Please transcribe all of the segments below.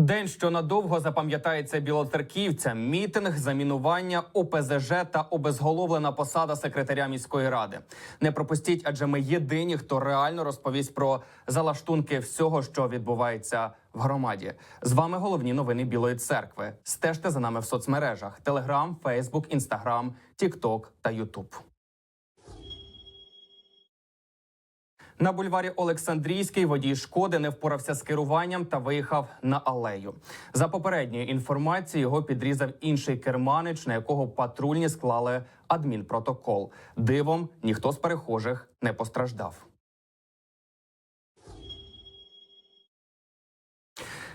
День, що надовго запам'ятається білоцерківцям, мітинг, замінування, ОПЗЖ та обезголовлена посада секретаря міської ради. Не пропустіть, адже ми єдині, хто реально розповість про залаштунки всього, що відбувається в громаді. З вами головні новини Білої церкви. Стежте за нами в соцмережах: Телеграм, Фейсбук, Інстаграм, Тікток та Ютуб. На бульварі Олександрійський водій шкоди не впорався з керуванням та виїхав на алею. За попередньою інформацією, його підрізав інший керманич, на якого патрульні склали адмінпротокол. Дивом ніхто з перехожих не постраждав.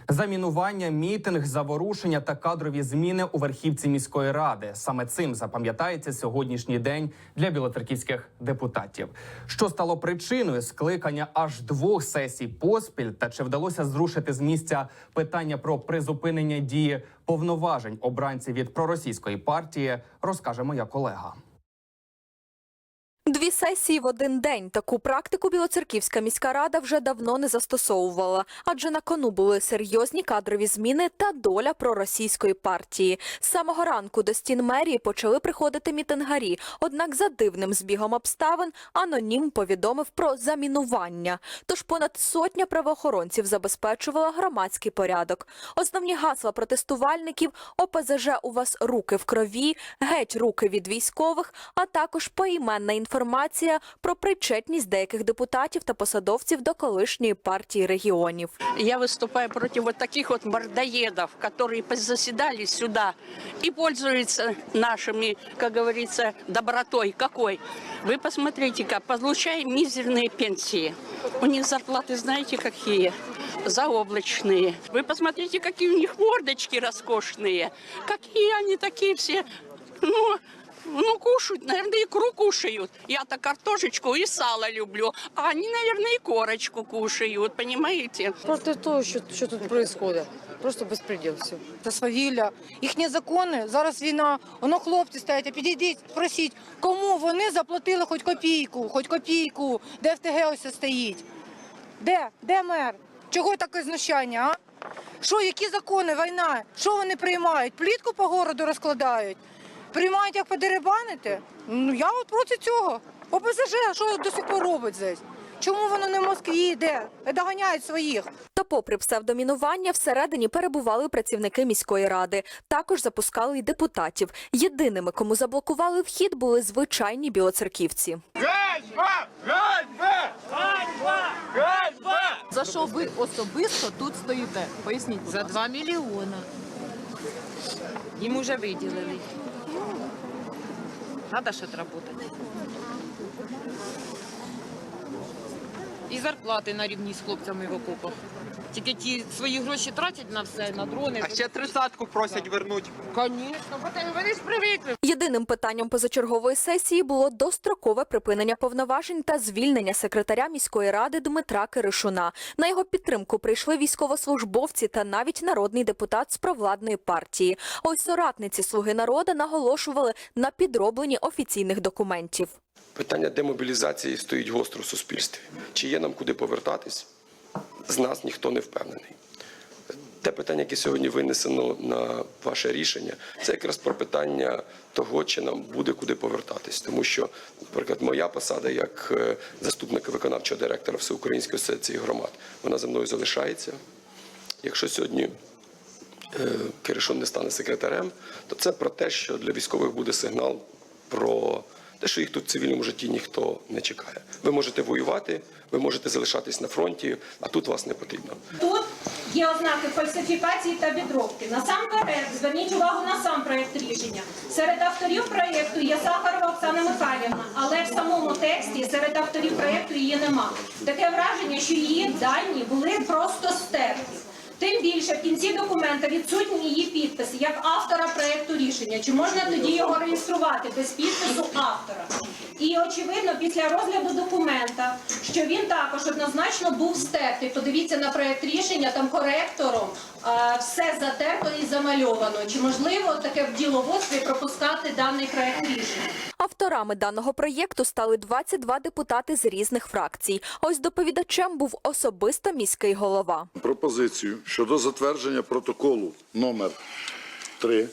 Замінування, мітинг, заворушення та кадрові зміни у верхівці міської ради. Саме цим запам'ятається сьогоднішній день для білоцерківських депутатів. Що стало причиною скликання аж двох сесій поспіль, та чи вдалося зрушити з місця питання про призупинення дії повноважень обранців від проросійської партії, розкаже моя колега. Дві сесії в один день. Таку практику Білоцерківська міська рада вже давно не застосовувала, адже на кону були серйозні кадрові зміни та доля проросійської партії. З самого ранку до стін мерії почали приходити мітингарі. Однак за дивним збігом обставин анонім повідомив про замінування. Тож понад сотня правоохоронців забезпечувала громадський порядок. Основні гасла протестувальників ОПЗЖ у вас руки в крові, геть руки від військових, а також поіменна інформація про причетність деяких депутатів та посадовців до колишньої партії регіонів. Я выступаю против вот таких вот мордоедов, которые заседали сюда и пользуются нашими, как говорится, добротой. Какой? Вы посмотрите-ка, получаем мизерные пенсии. У них зарплаты знаете какие? Заоблачные. Вы посмотрите, какие у них мордочки роскошные. Какие они такие все, ну, ну, кушают, наверное, икру кушают. Я-то картошечку и сало люблю, а они, наверное, и корочку кушают, понимаете? Проти того, що, що тут відбувається. Просто безпреділ все. Це свавілля. Їхні закони, зараз війна, воно хлопці стоять, а підійдіть, просіть, кому вони заплатили хоч копійку, хоч копійку, де ФТГ ось стоїть. Де? Де мер? Чого таке знущання, а? Що, які закони, війна? Що вони приймають? Плітку по городу розкладають? Приймають як подеребанити? Ну я от проти цього. ОПЗЖ, що до сих пор робить здесь? Чому воно не в Москві? Де? Доганяють своїх. Та попри псевдомінування, всередині перебували працівники міської ради. Також запускали й депутатів. Єдиними, кому заблокували вхід, були звичайні білоцерківці. Ганьба! Ганьба! Ганьба! За що ви особисто тут стоїте? Поясніть. За ласка. 2 мільйона. Їм уже виділили. Надо ж отработать. І зарплати на рівні з хлопцями в окопах. Тільки ті свої гроші тратять на все, на дрони. А ще тридцятку просять вернуть. Звісно, вони ж привикли. Єдиним питанням позачергової сесії було дострокове припинення повноважень та звільнення секретаря міської ради Дмитра Киришуна. На його підтримку прийшли військовослужбовці та навіть народний депутат з провладної партії. Ось соратниці слуги народу наголошували на підробленні офіційних документів. Питання демобілізації стоїть гостро в суспільстві. Чи є нам куди повертатись? З нас ніхто не впевнений. Те питання, яке сьогодні винесено на ваше рішення, це якраз про питання того, чи нам буде куди повертатись. Тому що, наприклад, моя посада як е, заступника виконавчого директора Всеукраїнської асоціації громад, вона за мною залишається. Якщо сьогодні е, Киришон не стане секретарем, то це про те, що для військових буде сигнал про те, що їх тут в цивільному житті ніхто не чекає. Ви можете воювати, ви можете залишатись на фронті, а тут вас не потрібно. Тут є ознаки фальсифікації та підробки. Насамперед, зверніть увагу на сам проєкт рішення. Серед авторів проєкту є Сахарова Оксана Михайлівна, але в самому тексті серед авторів проєкту її нема. Таке враження, що її дані були просто стерті. Тим більше в кінці документа відсутні її підписи як автора проєкту рішення. Чи можна тоді його реєструвати без підпису автора? І очевидно, після розгляду документа, що він також однозначно був стертий. Подивіться на проєкт рішення, там коректором е, все затерто і замальовано. Чи можливо таке в діловодстві пропускати даний проєкт рішення? Авторами даного проєкту стали 22 депутати з різних фракцій. Ось доповідачем був особисто міський голова. пропозицію щодо затвердження протоколу номер 3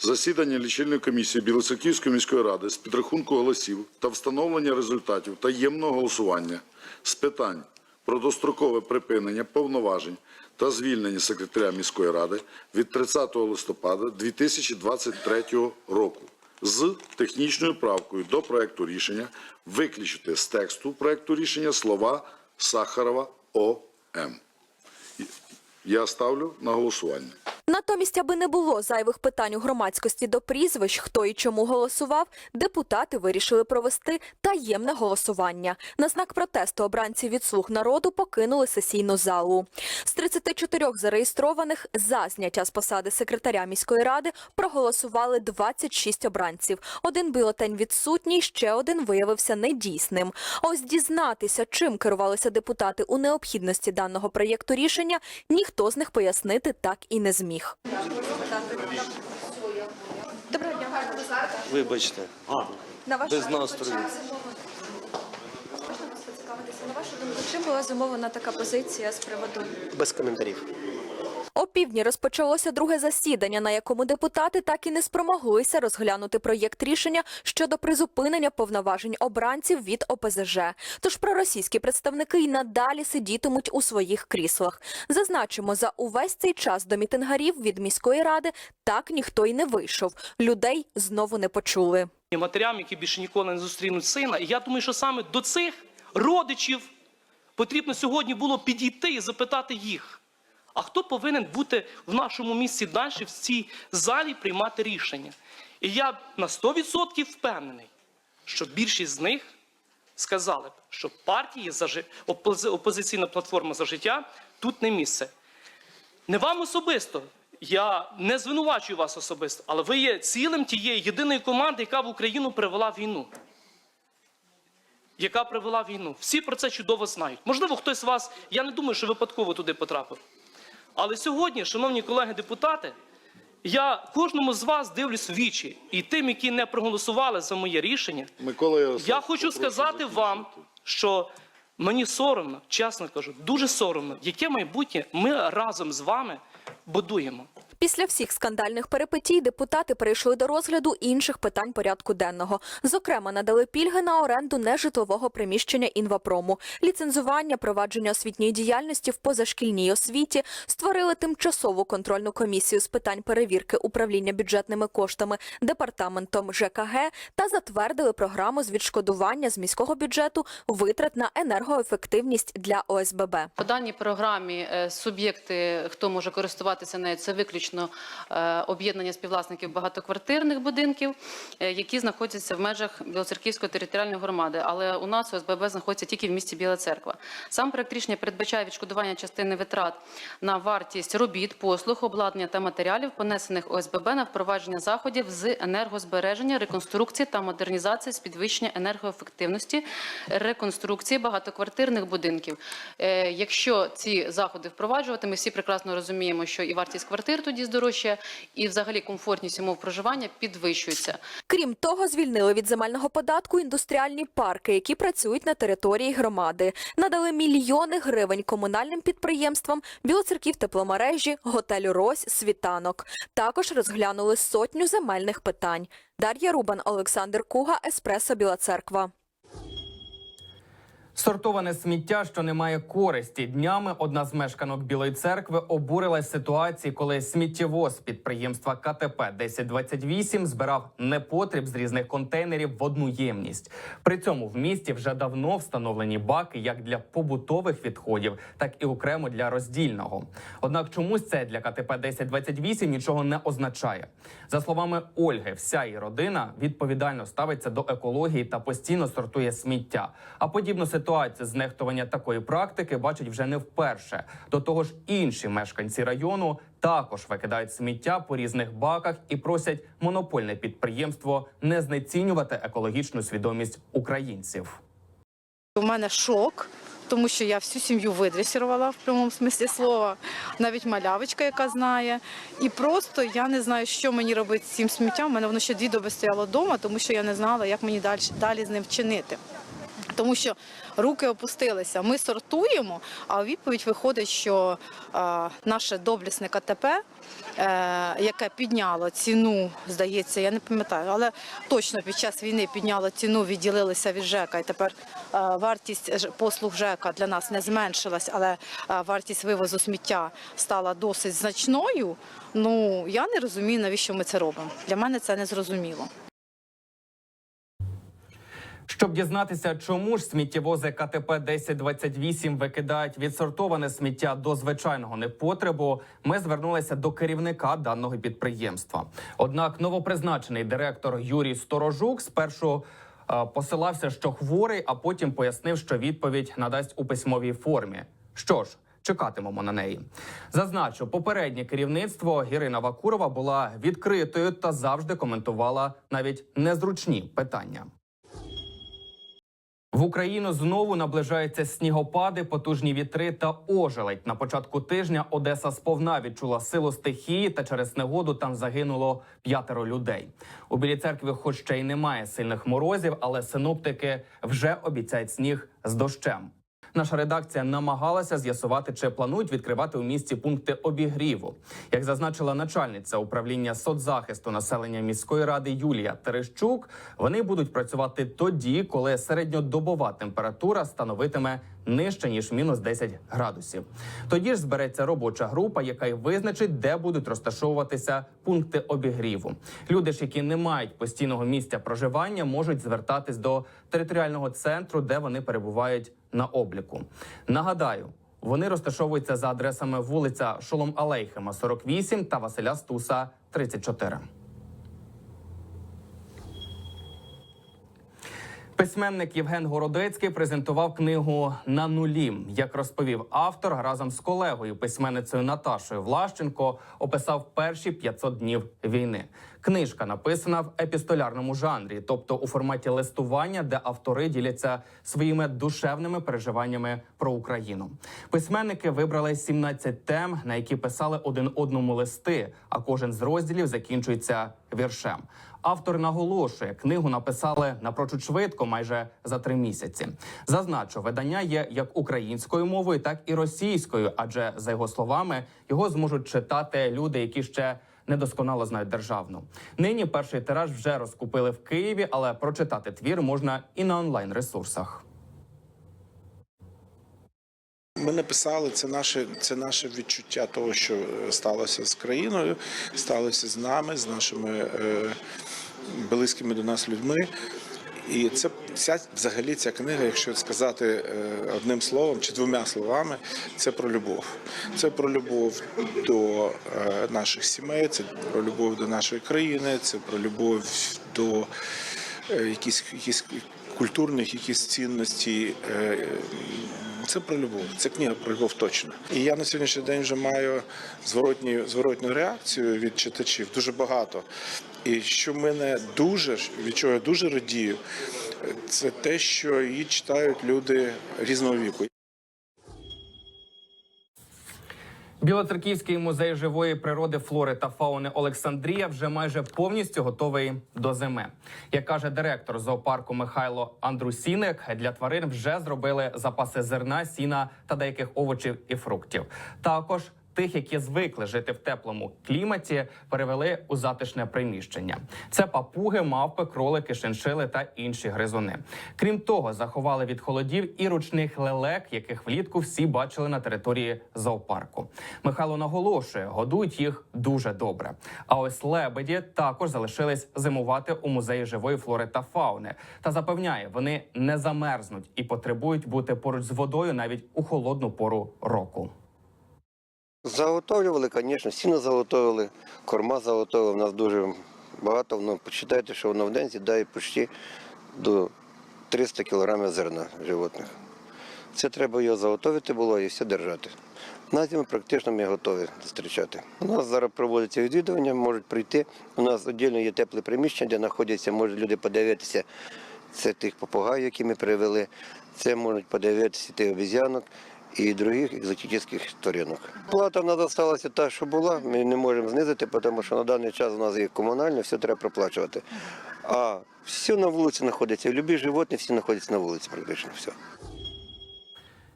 засідання лічильної комісії Білоцерківської міської ради з підрахунку голосів та встановлення результатів таємного голосування з питань про дострокове припинення повноважень та звільнення секретаря міської ради від 30 листопада 2023 року з технічною правкою до проекту рішення виключити з тексту проекту рішення слова Сахарова О.М. Я ставлю на голосування. Натомість, аби не було зайвих питань у громадськості до прізвищ, хто і чому голосував, депутати вирішили провести таємне голосування. На знак протесту обранці від слуг народу покинули сесійну залу. З 34 зареєстрованих за зняття з посади секретаря міської ради проголосували 26 обранців. Один бюлетень відсутній, ще один виявився недійсним. Ось дізнатися, чим керувалися депутати у необхідності даного проєкту рішення, ніхто з них пояснити так і не зміг. Доброго дня. Вибачте, На вашу без настрою. Можна вас поцікавитися? На вашу думку, чим була замовлена така позиція з приводу? Без коментарів. О півдні розпочалося друге засідання, на якому депутати так і не спромоглися розглянути проєкт рішення щодо призупинення повноважень обранців від ОПЗЖ. Тож проросійські представники й надалі сидітимуть у своїх кріслах. Зазначимо, за увесь цей час до мітингарів від міської ради так ніхто й не вийшов. Людей знову не почули. Матерям, які більше ніколи не зустрінуть сина. І я думаю, що саме до цих родичів потрібно сьогодні було підійти і запитати їх. А хто повинен бути в нашому місці далі в цій залі приймати рішення? І я на 100% впевнений, що більшість з них сказали б, що партії за жи- опози- опозиційна платформа за життя тут не місце. Не вам особисто. Я не звинувачую вас особисто, але ви є цілим тієї єдиної команди, яка в Україну привела війну. Яка привела війну. Всі про це чудово знають. Можливо, хтось з вас, я не думаю, що випадково туди потрапив. Але сьогодні, шановні колеги-депутати, я кожному з вас дивлюсь в вічі. І тим, які не проголосували за моє рішення, Микола Ярославович, я хочу сказати закінчити. вам, що мені соромно, чесно кажу, дуже соромно, яке майбутнє ми разом з вами будуємо. Після всіх скандальних перипетій депутати перейшли до розгляду інших питань порядку денного. Зокрема, надали пільги на оренду нежитлового приміщення інвапрому, ліцензування, провадження освітньої діяльності в позашкільній освіті, створили тимчасову контрольну комісію з питань перевірки управління бюджетними коштами департаментом ЖКГ та затвердили програму з відшкодування з міського бюджету витрат на енергоефективність для ОСББ. По даній програмі е, суб'єкти, хто може користуватися нею, це виключно е, об'єднання співвласників багатоквартирних будинків, е, які знаходяться в межах Білоцерківської територіальної громади. Але у нас ОСББ знаходиться тільки в місті Біла Церква. Сам проект рішення передбачає відшкодування частини витрат на вартість робіт, послуг, обладнання та матеріалів, понесених ОСББ на впровадження заходів з енергозбереження, реконструкції та модернізації з підвищення енергоефективності, реконструкції багатоквартирних будинків. Е, Якщо ці заходи впроваджувати, ми всі прекрасно розуміємо, що і вартість квартир тоді здорожчає, і взагалі комфортність умов проживання підвищується. Крім того, звільнили від земельного податку індустріальні парки, які працюють на території громади. Надали мільйони гривень комунальним підприємствам, Білоцерків тепломережі, готелю Рось, Світанок. Також розглянули сотню земельних питань. Дар'я Рубан, Олександр Куга, Еспресо Біла Церква. Сортоване сміття, що не має користі. Днями одна з мешканок Білої церкви обурилась ситуації, коли сміттєвоз підприємства КТП 1028 збирав непотріб з різних контейнерів в одну ємність. При цьому в місті вже давно встановлені баки як для побутових відходів, так і окремо для роздільного. Однак чомусь це для КТП 1028 нічого не означає. За словами Ольги, вся її родина відповідально ставиться до екології та постійно сортує сміття. А подібну ситуацію з нехтування такої практики бачать вже не вперше. До того ж, інші мешканці району також викидають сміття по різних баках і просять монопольне підприємство не знецінювати екологічну свідомість українців. У мене шок, тому що я всю сім'ю видресірувала в прямому смислі слова, навіть малявочка, яка знає. І просто я не знаю, що мені робити з цим сміттям. У мене воно ще дві доби стояло вдома, тому що я не знала, як мені далі, далі з ним вчинити. Тому що руки опустилися. Ми сортуємо, а у відповідь виходить, що е, наше доблісне КТП, е, яке підняло ціну, здається, я не пам'ятаю, але точно під час війни підняло ціну, відділилися від ЖЕКа, і тепер е, вартість послуг ЖЕКа для нас не зменшилась, але е, вартість вивозу сміття стала досить значною. Ну я не розумію, навіщо ми це робимо. Для мене це не зрозуміло. Щоб дізнатися, чому ж сміттєвози КТП 1028 викидають відсортоване сміття до звичайного непотребу, ми звернулися до керівника даного підприємства. Однак новопризначений директор Юрій Сторожук спершу е, посилався, що хворий, а потім пояснив, що відповідь надасть у письмовій формі. Що ж. Чекатимемо на неї. Зазначу, попереднє керівництво Ірина Вакурова була відкритою та завжди коментувала навіть незручні питання. В Україну знову наближаються снігопади, потужні вітри та ожеледь. На початку тижня Одеса сповна відчула силу стихії, та через негоду там загинуло п'ятеро людей. У Білій церкві, хоч ще й немає сильних морозів, але синоптики вже обіцяють сніг з дощем. Наша редакція намагалася з'ясувати, чи планують відкривати у місті пункти обігріву. Як зазначила начальниця управління соцзахисту населення міської ради Юлія Терещук, вони будуть працювати тоді, коли середньодобова температура становитиме нижче ніж мінус 10 градусів. Тоді ж збереться робоча група, яка й визначить, де будуть розташовуватися пункти обігріву. Люди ж, які не мають постійного місця проживання, можуть звертатись до територіального центру, де вони перебувають на обліку. Нагадаю. Вони розташовуються за адресами вулиця Шолом Алейхема, 48 та Василя Стуса, 34. Письменник Євген Городецький презентував книгу на нулі. Як розповів автор, разом з колегою, письменницею Наташою Влащенко, описав перші 500 днів війни. Книжка написана в епістолярному жанрі, тобто у форматі листування, де автори діляться своїми душевними переживаннями про Україну. Письменники вибрали 17 тем, на які писали один одному листи. А кожен з розділів закінчується віршем. Автор наголошує, книгу написали напрочуд швидко, майже за три місяці. Зазначу, видання є як українською мовою, так і російською, адже за його словами його зможуть читати люди, які ще недосконало знають державну. Нині перший тираж вже розкупили в Києві, але прочитати твір можна і на онлайн ресурсах. Ми написали це наше, це наше відчуття того, що сталося з країною, сталося з нами, з нашими е, близькими до нас людьми. І це ця взагалі ця книга, якщо сказати е, одним словом чи двома словами, це про любов. Це про любов до е, наших сімей, це про любов до нашої країни, це про любов до е, якісь, якісь культурних якісь цінностей. це про любов, це книга про любов точно. І я на сьогоднішній день вже маю зворотню, зворотню реакцію від читачів дуже багато. І що мене дуже від чого я дуже радію, це те, що її читають люди різного віку. Білоцерківський музей живої природи, флори та фауни Олександрія вже майже повністю готовий до зими. Як каже директор зоопарку Михайло Андрусіник, для тварин вже зробили запаси зерна, сіна та деяких овочів і фруктів. Також Тих, які звикли жити в теплому кліматі, перевели у затишне приміщення. Це папуги, мавпи, кролики, шиншили та інші гризуни. Крім того, заховали від холодів і ручних лелек, яких влітку всі бачили на території зоопарку. Михайло наголошує, годують їх дуже добре. А ось лебеді також залишились зимувати у музеї живої флори та фауни. Та запевняє, вони не замерзнуть і потребують бути поруч з водою навіть у холодну пору року. Заготовлювали, звісно, сіно заготовили, корма заготовили. У нас дуже багато. Ну, почитайте, що воно в день з'їдає почти до 300 кілограмів зерна животних. Це треба його заготовити було і все держати. На зиму практично ми готові зустрічати. У нас зараз проводиться відвідування, можуть прийти. У нас віддільно є тепле приміщення, де знаходяться, можуть люди подивитися. Це тих попугаїв, які ми привели. Це можуть подивитися тих обіз'янок. І других екзотичних тваринок. Плата в нас залишилася та, що була, ми не можемо знизити, тому що на даний час у нас є комунальне, все треба проплачувати. А все на вулиці знаходиться, любі животні всі знаходяться на вулиці практично все.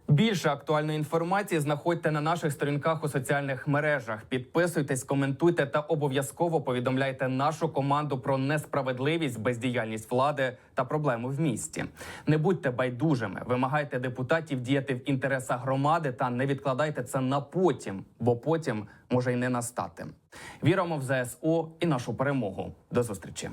Більше актуальної інформації знаходьте на наших сторінках у соціальних мережах. Підписуйтесь, коментуйте та обов'язково повідомляйте нашу команду про несправедливість, бездіяльність влади та проблеми в місті. Не будьте байдужими, вимагайте депутатів діяти в інтересах громади та не відкладайте це на потім, бо потім може й не настати. Віримо в ЗСО і нашу перемогу. До зустрічі.